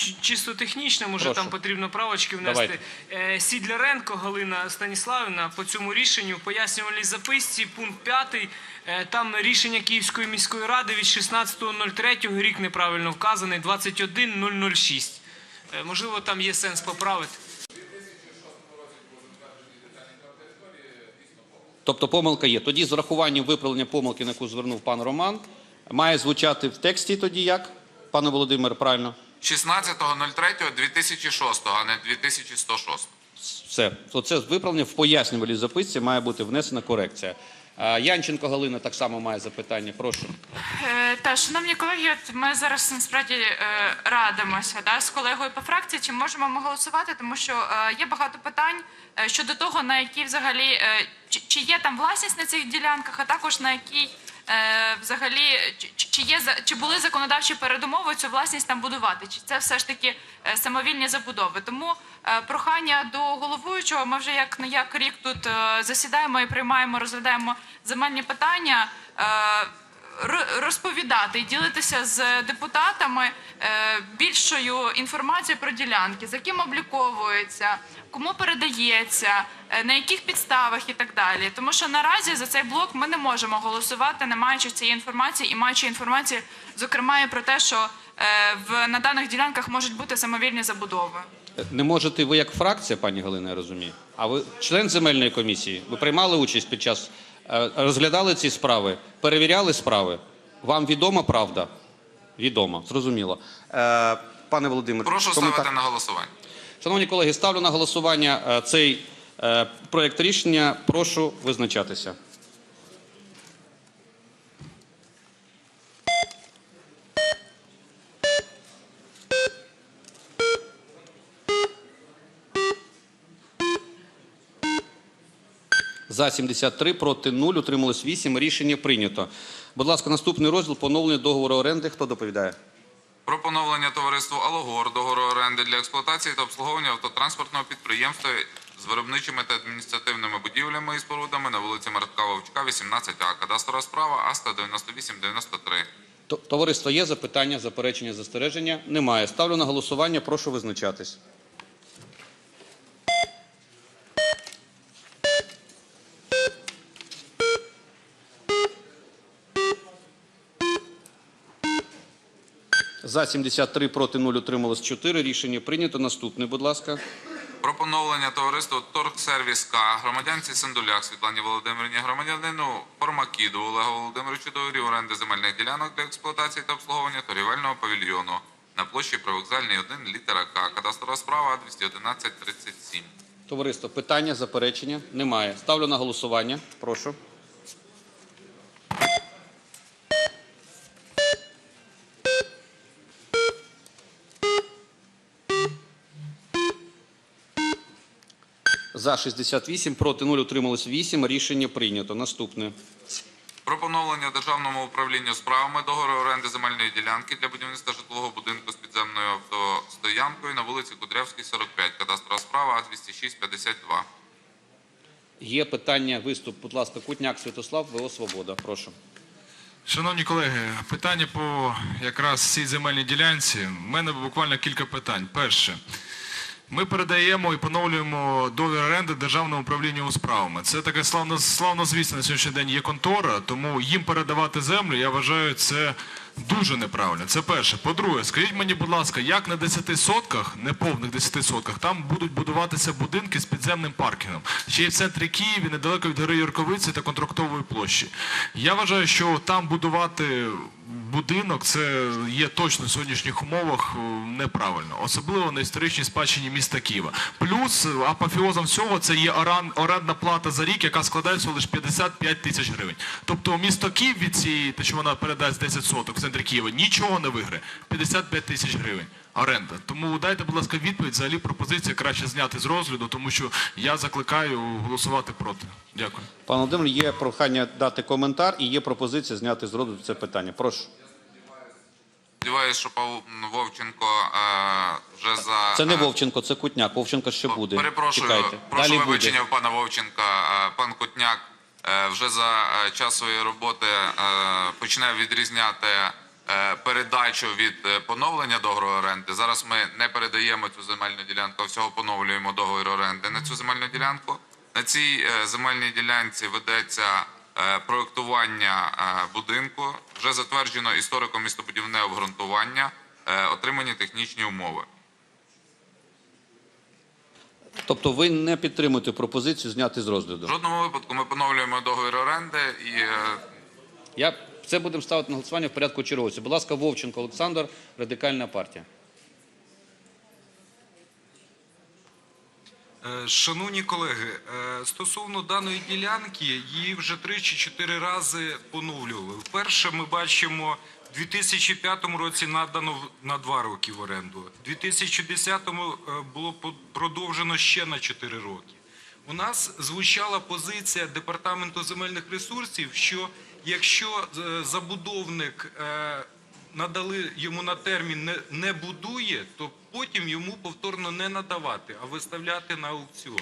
чи- чисто технічне, може Прошу. там потрібно правочки внести. Давайте. Е, Сідляренко Галина Станіславівна по цьому рішенню в пояснювальній записці, пункт 5, е, там рішення Київської міської ради від 16.03, рік неправильно вказаний, 21.006. Е, Можливо, там є сенс поправити. Тобто помилка є. Тоді з урахуванням виправлення помилки, на яку звернув пан Роман, має звучати в тексті тоді як? Пане Володимире, правильно? 16.03.2006, а не 2106. Все. Оце виправлення в пояснювальній записці має бути внесена корекція. А, Янченко Галина так само має запитання. Прошу. Е, Та, шановні колеги, от ми зараз насправді е, радимося да, з колегою по фракції, чи можемо ми голосувати, тому що е, є багато питань е, щодо того, на які взагалі е, чи, чи є там власність на цих ділянках, а також на якій взагалі чи, є чи були законодавчі передумови цю власність там будувати, чи це все ж таки е, самовільні забудови. Тому е, прохання до головуючого. Ми вже як не як рік тут е, засідаємо і приймаємо, розглядаємо земельні питання. Розповідати і ділитися з депутатами е, більшою інформацією про ділянки, за ким обліковується, кому передається, е, на яких підставах і так далі. Тому що наразі за цей блок ми не можемо голосувати, не маючи цієї інформації і маючи інформацію, зокрема, і про те, що е, в на даних ділянках можуть бути самовільні забудови. Не можете ви як фракція, пані Галина, я розумію. А ви член земельної комісії? Ви приймали участь під час розглядали ці справи, перевіряли справи. Вам відома правда? Відомо, зрозуміло. Е, пане Володимире, Прошу коментар? ставити на голосування. Шановні колеги, ставлю на голосування е, цей проєкт рішення. Прошу визначатися. За 73, проти 0, утрималось 8. Рішення прийнято. Будь ласка, наступний розділ поновлення договору оренди. Хто доповідає? Про поновлення товариству Алогор договору оренди для експлуатації та обслуговування автотранспортного підприємства з виробничими та адміністративними будівлями і спорудами на вулиці Мартка Вовчка, 18А. Кадастрова справа АСТА 9893. Т- Товариство є запитання, заперечення, застереження? Немає. Ставлю на голосування. Прошу визначатись. За 73, проти 0, утрималось 4. Рішення прийнято. Наступний, будь ласка. Про поновлення товариству Торгсервіс К громадянці Сандуляк Світлані Володимирівні, громадянину Формакіду Олегу Володимировичу договорів оренди земельних ділянок для експлуатації та обслуговування торгівельного павільйону на площі Привокзальній 1 літера К. Кадастрова справа 21137. Товариство, питання, заперечення? Немає. Ставлю на голосування. Прошу. За 68, проти 0, утрималось 8. Рішення прийнято. Наступне. Про поновлення державному управлінню справами договору оренди земельної ділянки для будівництва житлового будинку з підземною автостоянкою на вулиці Кудрявській, 45. Кадастрова справа А20652. Є питання, виступ, будь ласка, Кутняк Святослав, ВО Свобода. Прошу. Шановні колеги, питання по якраз цій земельній ділянці. У мене буквально кілька питань. Перше. Ми передаємо і поновлюємо договір оренди державному управлінню у справами. Це таке славно, славно звісно на сьогоднішній день є контора, тому їм передавати землю, я вважаю, це дуже неправильно. Це перше. По-друге, скажіть мені, будь ласка, як на 10 сотках, неповних 10 сотках, там будуть будуватися будинки з підземним паркінгом, ще й в центрі Києві, недалеко від гори Юрковиці та контрактової площі. Я вважаю, що там будувати будинок це є точно в сьогоднішніх умовах е, неправильно, особливо на історичній спадщині міста Києва. Плюс е, апофеозом всього це є орендна плата за рік, яка складає всього лише 55 тисяч гривень. Тобто місто Київ від цієї, те, що вона передасть 10 соток в центрі Києва, нічого не виграє. 55 тисяч гривень. Оренда. Тому дайте, будь ласка, відповідь. Взагалі пропозиція краще зняти з розгляду, тому що я закликаю голосувати проти. Дякую. Пане Володимир, є прохання дати коментар і є пропозиція зняти з роду це питання. Прошу. Сподіваюся, що Пав Вовченко е, вже за Це не е, Вовченко, це Кутняк. Вовченко ще буде. Перепрошую, Чекайте. прошу Далі вибачення буде. в пана Вовченка. Е, Пан Кутняк е, вже за е, час своєї роботи е, почне відрізняти передачу від е, поновлення договору оренди. Зараз ми не передаємо цю земельну ділянку, а всього поновлюємо договір оренди на цю земельну ділянку. На цій е, земельній ділянці ведеться е, проектування е, будинку. Вже затверджено історико містобудівне обґрунтування, е, отримані технічні умови. Тобто ви не підтримуєте пропозицію зняти з розгляду. В жодному випадку ми поновлюємо договір оренди і е, Я це будемо ставити на голосування в порядку черговості. Будь ласка, Вовченко Олександр, радикальна партія. Е, Шановні колеги, е, стосовно даної ділянки, її вже три чи чотири рази поновлювали. Вперше ми бачимо, в 2005 році надано на два роки в оренду. В 2010 е, було продовжено ще на 4 роки. У нас звучала позиція Департаменту земельних ресурсів, що якщо е, забудовник е, надали йому на термін не, будує, то потім йому повторно не надавати, а виставляти на аукціон.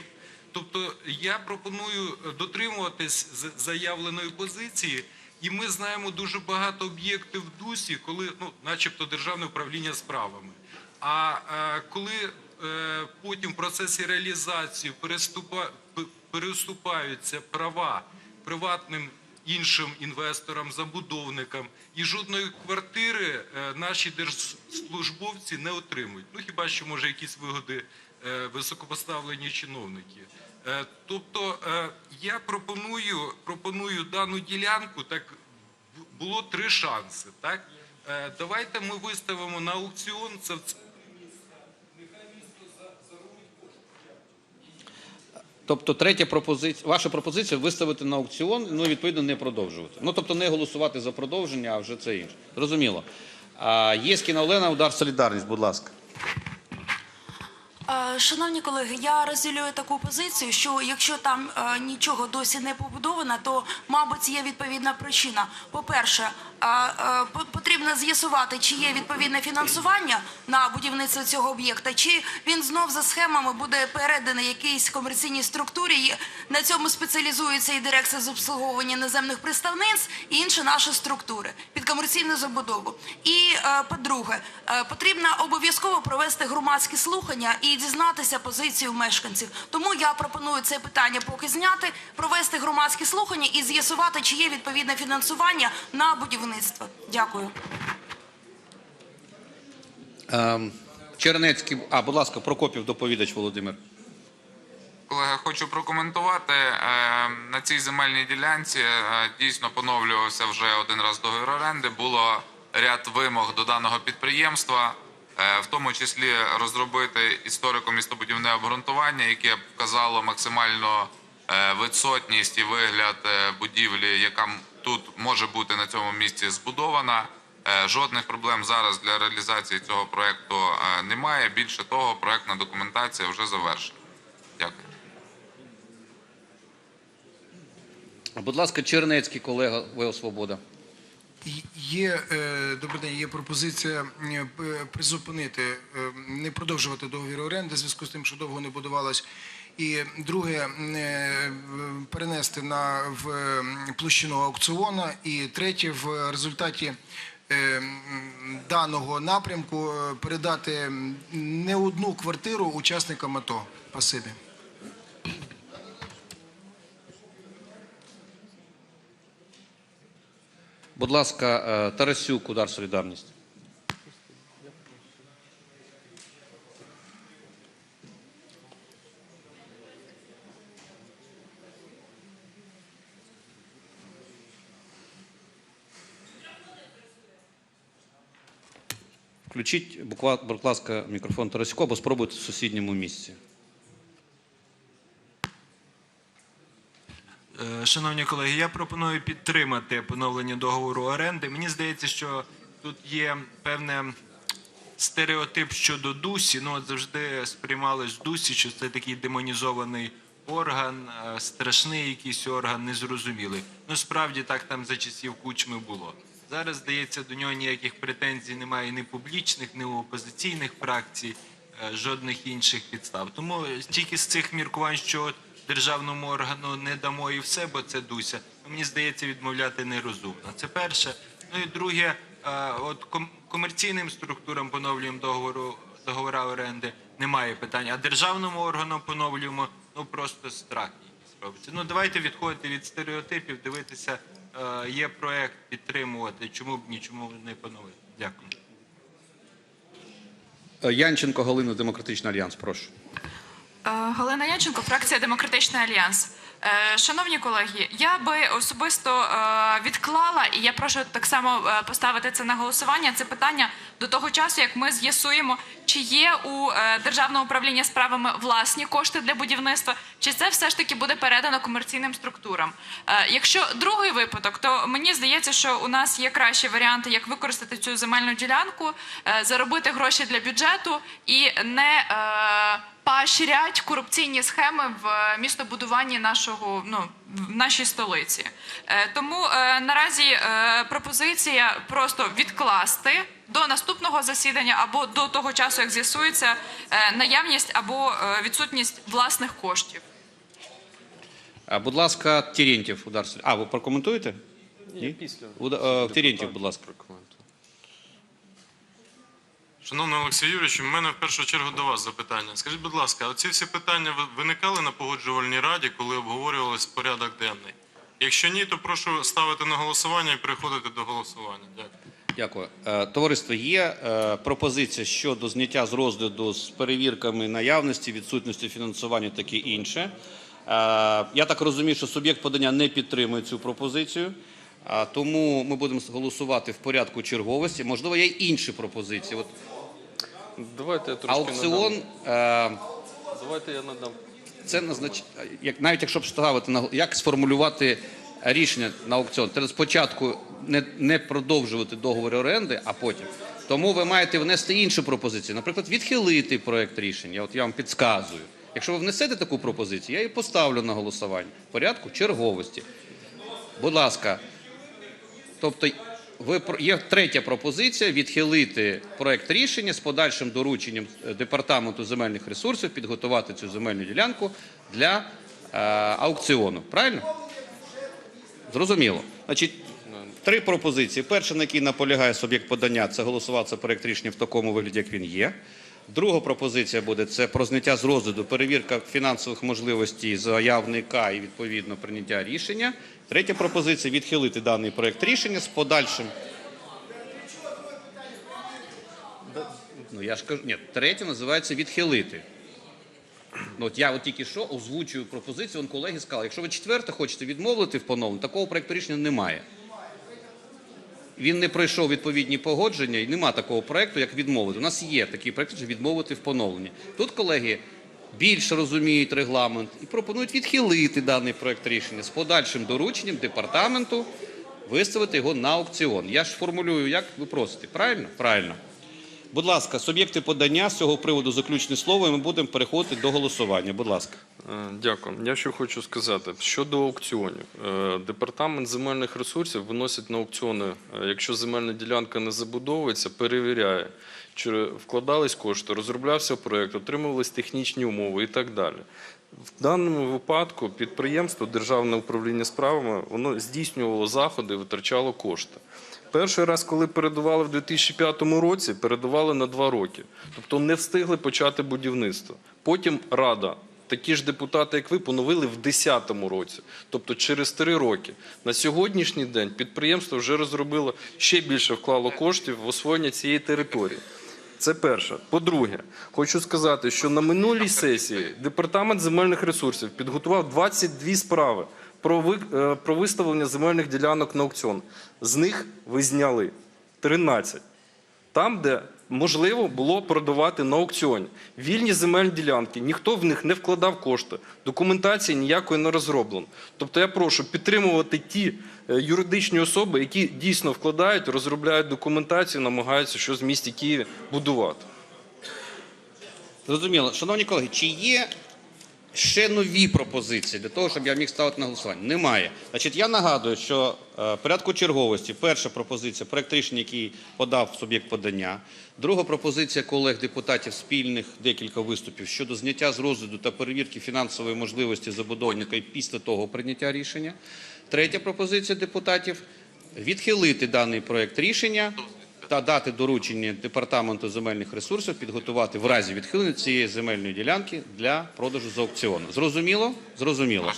Тобто я пропоную дотримуватись заявленої позиції, і ми знаємо дуже багато об'єктів в ДУСі, коли, ну, начебто, державне управління справами. А е, коли е, потім в процесі реалізації переступа, переступаються права приватним іншим інвесторам, забудовникам, і жодної квартири е, наші держслужбовці не отримують. Ну хіба що може якісь вигоди е, високопоставлені чиновники. Е, Тобто я пропоную, пропоную дану ділянку, так було три шанси. Так? Давайте ми виставимо на аукціон це Тобто, третя пропозиція, ваша пропозиція виставити на аукціон, ну і відповідно не продовжувати. Ну тобто не голосувати за продовження, а вже це інше. Зрозуміло. Єскіна Олена, удар солідарність, будь ласка. Е, Шановні колеги, я розділюю таку позицію, що якщо там е, нічого досі не побудовано, то, мабуть, є відповідна причина. По-перше, е, е, по- потрібно з'ясувати, чи є відповідне фінансування на будівництво цього об'єкта, чи він знов за схемами буде переданий якійсь комерційній структурі. На цьому спеціалізується і дирекція з обслуговування наземних представництв, і інші наші структури під комерційну забудову. І по-друге, потрібно обов'язково провести громадські слухання і дізнатися позицію мешканців. Тому я пропоную це питання поки зняти, провести громадські слухання і з'ясувати, чи є відповідне фінансування на будівництво. Дякую. Ем, Чернецький, а, будь ласка, Прокопів, доповідач Володимир. Колеги, хочу прокоментувати. Е, На цій земельній ділянці е, дійсно поновлювався вже один раз договір оренди. Було ряд вимог до даного підприємства, в тому числі розробити історико-містобудівне обґрунтування, яке б вказало максимально е, висотність і вигляд е, будівлі, яка тут може бути на цьому місці збудована. Е, Жодних проблем зараз для реалізації цього проекту е, немає. Більше того, проектна документація вже завершена. Дякую. Будь ласка, Чернецький колега ВО Свобода. Є е, добрий день, є пропозиція е, призупинити, е, не продовжувати договір оренди в зв'язку з тим, що довго не будувалось. І друге, перенести на в площину аукціона. І третє, в результаті даного напрямку передати не одну квартиру учасникам АТО. Спасибі. Будь ласка, е, Тарасюк, удар солідарність. Включіть, будь ласка, мікрофон Тарасюку або спробуйте в сусідньому місці. Шановні колеги, я пропоную підтримати поновлення договору оренди. Мені здається, що тут є певне стереотип щодо Дусі. Ну, от завжди сприймалось Дусі, що це такий демонізований орган, е, страшний якийсь орган, незрозумілий. Ну, справді так там за часів кучми було. Зараз, здається, до нього ніяких претензій немає ні публічних, ні опозиційних фракцій, е, жодних інших підстав. Тому тільки з цих міркувань, що державному органу не дамо і все, бо це Дуся. Мені здається, відмовляти нерозумно. Це перше. Ну і друге, е, от комерційним структурам поновлюємо договору договора оренди, немає питань. А державному органам поновлюємо, ну просто страх робиться. Ну давайте відходити від стереотипів, дивитися, е, є проект підтримувати. Чому б нічому не поновити? Дякую. Е, Янченко Галина, Демократичний Альянс, прошу. Е, Галина Янченко, фракція Демократичний Альянс. Е, Шановні колеги, я би особисто е, відклала, і я прошу так само поставити це на голосування. Це питання до того часу, як ми з'ясуємо, чи є у державного управління справами власні кошти для будівництва, чи це все ж таки буде передано комерційним структурам. Якщо другий випадок, то мені здається, що у нас є кращі варіанти, як використати цю земельну ділянку, заробити гроші для бюджету і не е, поощрять корупційні схеми в містобудуванні нашого ну в нашій столиці. Е, Тому е, наразі е, пропозиція просто відкласти до наступного засідання або до того часу, як з'ясується е, наявність або е, відсутність власних коштів. Будь ласка, Терентьєв, удар. А, ви прокоментуєте? Ні, після. Терентьєв, будь ласка. Шановний Олексій Юрійович, у мене в першу чергу до вас запитання. Скажіть, будь ласка, оці всі питання виникали на погоджувальній раді, коли обговорювався порядок денний? Якщо ні, то прошу ставити на голосування і переходити до голосування. Дякую. Дякую. Е, Товариство, є е, пропозиція щодо зняття з розгляду з перевірками наявності, відсутності фінансування, таке інше. Е, Я так розумію, що суб'єкт подання не підтримує цю пропозицію, тому ми будемо голосувати в порядку черговості. Можливо, є й інші пропозиції. От Давайте я трошки аукціон. надам. е, Давайте я надам. Це назнач... як навіть якщо б ставити на як сформулювати рішення на аукціон, треба спочатку не, не продовжувати договір оренди, а потім. Тому ви маєте внести іншу пропозицію. Наприклад, відхилити проект рішення. От я вам підказую. Якщо ви внесете таку пропозицію, я її поставлю на голосування в порядку черговості. Будь ласка, тобто ви є третя пропозиція відхилити проект рішення з подальшим дорученням е, департаменту земельних ресурсів підготувати цю земельну ділянку для е, аукціону. Правильно? Зрозуміло. Значить, три пропозиції. Перша, на якій наполягає суб'єкт подання, це голосувати проект рішення в такому вигляді, як він є. Друга пропозиція буде це про зняття з розгляду, перевірка фінансових можливостей заявника і відповідно прийняття рішення. Третя пропозиція відхилити даний проект рішення з подальшим. Ну я ж кажу, ні, третя називається відхилити. Ну, от я от тільки що озвучую пропозицію, он колеги сказали, якщо ви четверте хочете відмовити в поновленні, такого проекту рішення немає. Він не пройшов відповідні погодження і нема такого проекту, як відмовити. У нас є такий проект, що відмовити в поновленні. Тут колеги більше розуміють регламент і пропонують відхилити даний проект рішення з подальшим дорученням департаменту виставити його на аукціон. Я ж формулюю, як ви просите. Правильно? Правильно. Будь ласка, суб'єкти подання з цього приводу заключне слово, і ми будемо переходити до голосування. Будь ласка. Е, Дякую. Я що хочу сказати щодо аукціонів. Е, Департамент земельних ресурсів виносить на аукціони, е, якщо земельна ділянка не забудовується, перевіряє, чи вкладались кошти, розроблявся проєкт, отримувались технічні умови і так далі. В даному випадку підприємство Державне управління справами воно здійснювало заходи, витрачало кошти. Перший раз, коли передавали в 2005 році, передавали на два роки. Тобто не встигли почати будівництво. Потім Рада, такі ж депутати, як ви, поновили в 2010 році, тобто через три роки. На сьогоднішній день підприємство вже розробило ще більше вклало коштів в освоєння цієї території. Це перше. По-друге, хочу сказати, що на минулій сесії департамент земельних ресурсів підготував 22 справи про ви- е, про виставлення земельних ділянок на аукціон. З них ви зняли 13. Там, де можливо було продавати на аукціоні. Вільні земельні ділянки, ніхто в них не вкладав кошти, документації ніякої не розроблено. Тобто я прошу підтримувати ті е, юридичні особи, які дійсно вкладають, розробляють документацію, намагаються щось в місті Києві будувати. Зрозуміло. Шановні колеги, чи є ще нові пропозиції для того, щоб я міг ставити на голосування? Немає. Значить, я нагадую, що е, в порядку черговості перша пропозиція проект рішення, який подав суб'єкт подання. Друга пропозиція колег депутатів спільних декілька виступів щодо зняття з розгляду та перевірки фінансової можливості забудовника після того прийняття рішення. Третя пропозиція депутатів відхилити даний проект рішення та дати доручення департаменту земельних ресурсів підготувати в разі відхилення цієї земельної ділянки для продажу з аукціону. Зрозуміло? Зрозуміло.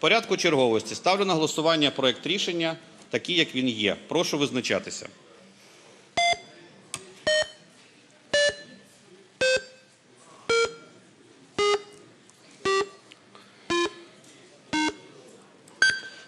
Порядку черговості ставлю на голосування проект рішення, такий, як він є. Прошу визначатися.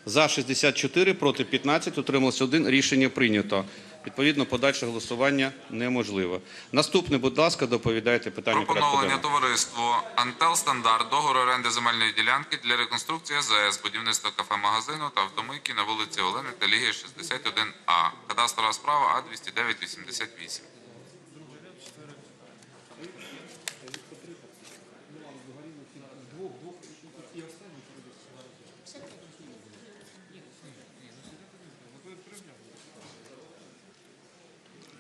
За 64, проти 15, утримався 1. Рішення прийнято. Відповідно, подальше голосування неможливо. Наступне, будь ласка, доповідайте питання пропоновлення товариство товариству Антел Стандарт договору оренди земельної ділянки для реконструкції АЗС, будівництва кафе-магазину та автомийки на вулиці Олени та Лігії 61А. Кадастрова справа А2988.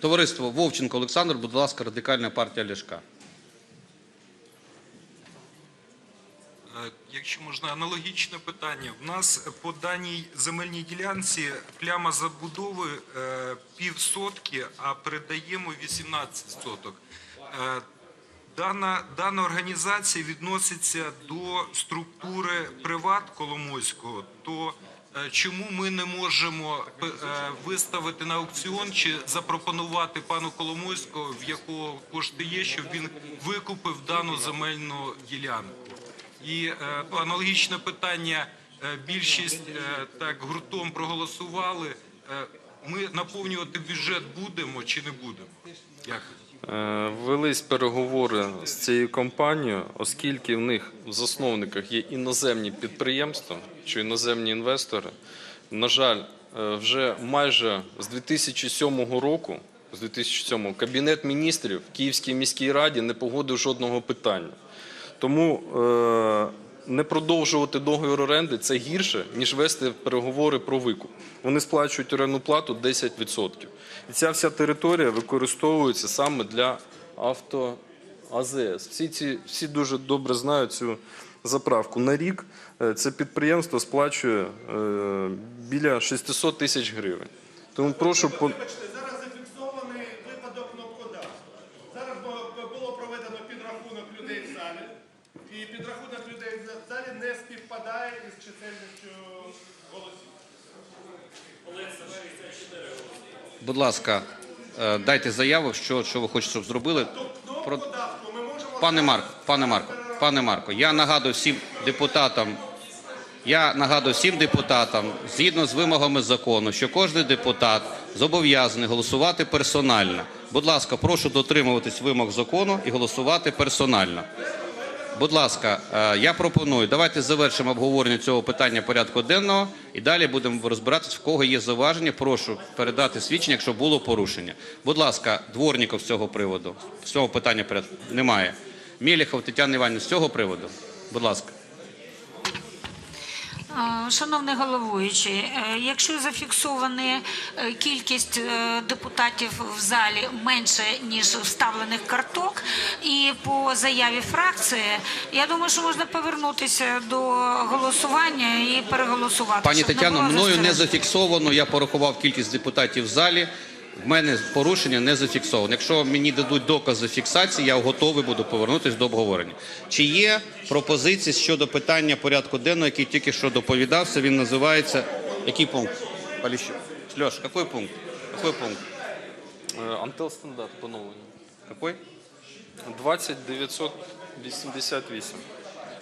Товариство Вовченко Олександр, будь ласка, радикальна партія Ляшка. Е, Якщо можна аналогічне питання, в нас по даній земельній ділянці пляма забудови е, пів сотки, а передаємо 18 соток. Е, Дана, дана організація відноситься до структури приват Коломойського, то чому ми не можемо е, виставити на аукціон чи запропонувати пану Коломойського, в якого кошти є, щоб він викупив дану земельну ділянку? І е, аналогічне питання. е, Більшість е, так гуртом проголосували. Е, Ми наповнювати бюджет будемо чи не будемо? Дякую. Е, Велись переговори з цією компанією, оскільки в них в засновниках є іноземні підприємства чи іноземні інвестори. На жаль, е, вже майже з 2007 року, з 2007 Кабінет міністрів в Київській міській раді не погодив жодного питання. Тому е, не продовжувати договір оренди це гірше, ніж вести переговори про викуп. Вони сплачують орендну плату 10%. І ця вся територія використовується саме для авто АЗС. Всі, ці, всі дуже добре знають цю заправку. На рік е, це підприємство сплачує е, біля 600 тисяч гривень. Тому прошу по- Вибачте, зараз зафіксований випадок кнопкодавства. Зараз бу- було проведено підрахунок людей в залі, і підрахунок людей в залі не співпадає із чисельністю голосів. Будь ласка, е, дайте заяву, що, що ви хочете, щоб зробили. Про... Ми можемо Пане Марко, пане Марко, пане Марко, я нагадую всім депутатам, я нагадую всім депутатам, згідно з вимогами закону, що кожен депутат зобов'язаний голосувати персонально. Будь ласка, прошу дотримуватись вимог закону і голосувати персонально. Будь ласка, е, я пропоную, давайте завершимо обговорення цього питання порядку денного і далі будемо розбиратися, в кого є зауваження. Прошу передати свідчення, якщо було порушення. Будь ласка, дворников з цього приводу, з цього питання порядку немає. Мєліхов Тетяна Іванівна з цього приводу. Будь ласка. Шановний головуючий, е, якщо зафіксована е, кількість е, депутатів в залі менше ніж вставлених карток, і по заяві фракції, я думаю, що можна повернутися до голосування і переголосувати. Пані Тетяно, мною не зафіксовано. Я порахував кількість депутатів в залі. В мене порушення не зафіксовано. Якщо мені дадуть докази фіксації, я готовий буду повернутися до обговорення. Чи є пропозиції щодо питання порядку денного, який тільки що доповідався? Він називається який пункт? Поліщук. Льош, який пункт? Який пункт? Е, Антел стандарт поновлення. Який? 20988.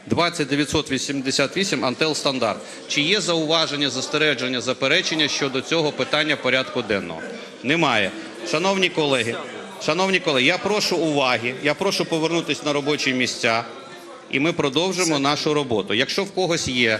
20988 Антел Стандарт. Чи є зауваження, застереження, заперечення щодо цього питання порядку денного? Немає. Шановні колеги, шановні колеги, я прошу уваги, я прошу повернутися на робочі місця, і ми продовжимо нашу роботу. Якщо в когось є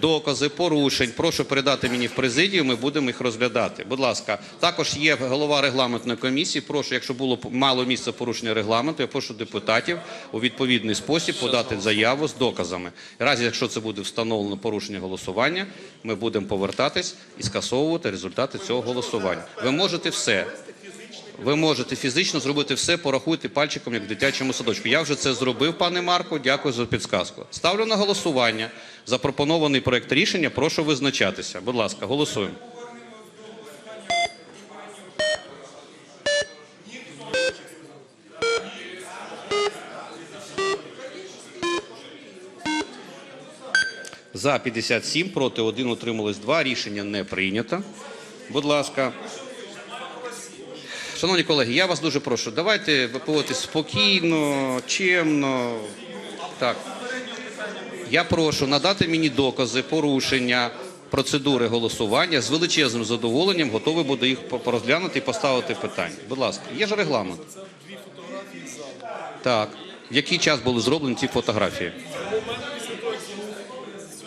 докази порушень, прошу передати мені в президію, ми будемо їх розглядати. Будь ласка, також є голова регламентної комісії. Прошу, якщо було мало місця порушення регламенту, я прошу депутатів у відповідний спосіб подати заяву з доказами. Разі, якщо це буде встановлено порушення голосування, ми будемо повертатись і скасовувати результати цього голосування. Ви можете все ви можете фізично зробити все, порахуйте пальчиком, як в дитячому садочку. Я вже це зробив, пане Марко. Дякую за підсказку. Ставлю на голосування запропонований проект рішення. Прошу визначатися. Будь ласка, голосуємо. За 57, проти 1, утрималось 2. Рішення не прийнято. Будь ласка. Шановні колеги, я вас дуже прошу, давайте ви спокійно, чемно. Так. Я прошу надати мені докази порушення процедури голосування. З величезним задоволенням готовий буду їх порозглянути і поставити питання. Будь ласка, є ж регламент. Так. В який час були зроблені ці фотографії?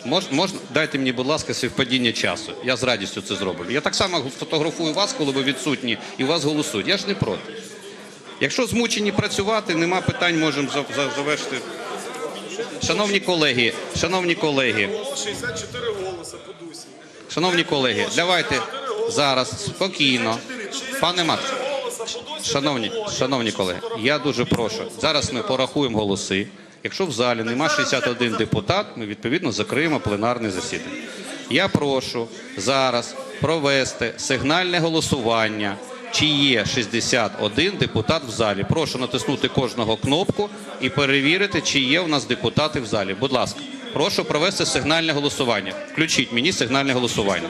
Мож, можна, дайте мені, будь ласка, співпадіння часу. Я з радістю це зроблю. Я так само фотографую вас, коли ви відсутні, і вас голосують. Я ж не проти. Якщо змучені працювати, нема питань, можемо за- за- завершити. Шановні колеги, шановні колеги, 64 голоси по дусі. шановні колеги, давайте зараз спокійно. Пане Макс, шановні, шановні колеги, я дуже прошу. Зараз ми порахуємо голоси. Якщо в залі нема 61 депутат, ми відповідно закриємо пленарне засідання. Я прошу зараз провести сигнальне голосування. Чи є 61 депутат в залі? Прошу натиснути кожного кнопку і перевірити, чи є у нас депутати в залі. Будь ласка, прошу провести сигнальне голосування. Включіть мені сигнальне голосування.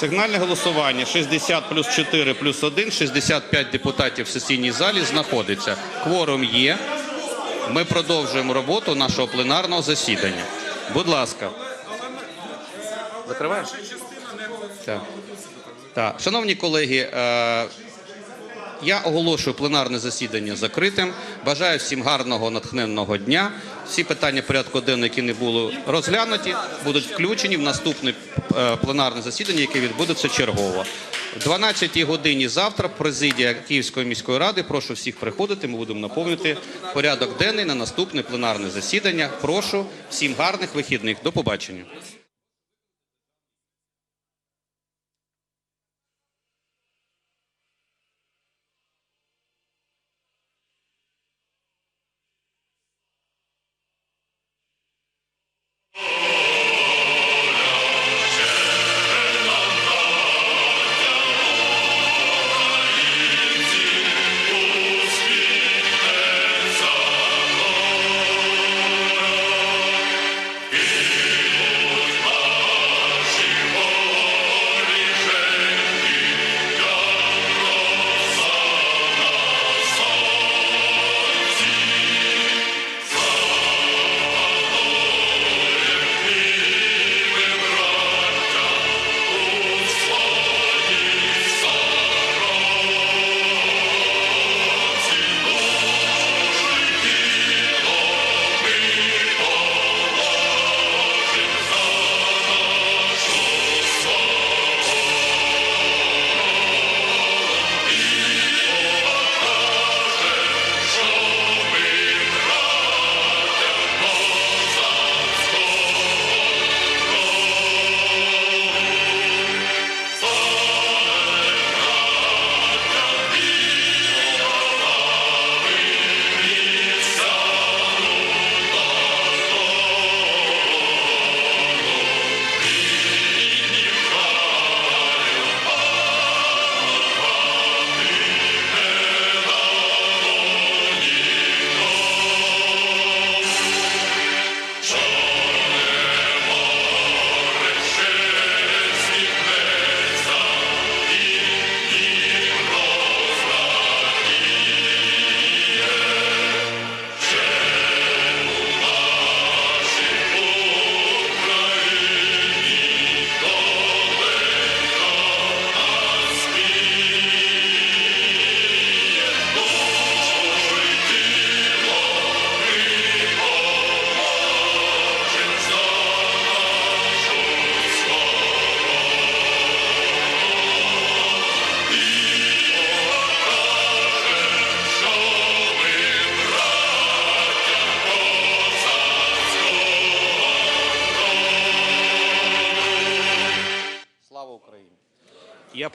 Сигнальне голосування 60 плюс 4 плюс 1, 65 депутатів в сесійній залі знаходиться. Кворум є. Ми продовжуємо роботу нашого пленарного засідання. Будь ласка. Закриваєш? Так. Так. Шановні колеги, е, я оголошую пленарне засідання закритим. Бажаю всім гарного натхненного дня. Всі питання порядку денного, які не були розглянуті, будуть включені в наступне е, пленарне засідання, яке відбудеться чергово. В 12 годині завтра президія Київської міської ради. Прошу всіх приходити. Ми будемо наповнювати порядок денний на наступне пленарне засідання. Прошу всім гарних вихідних. До побачення.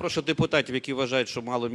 Прошу депутатів, які вважають, що мало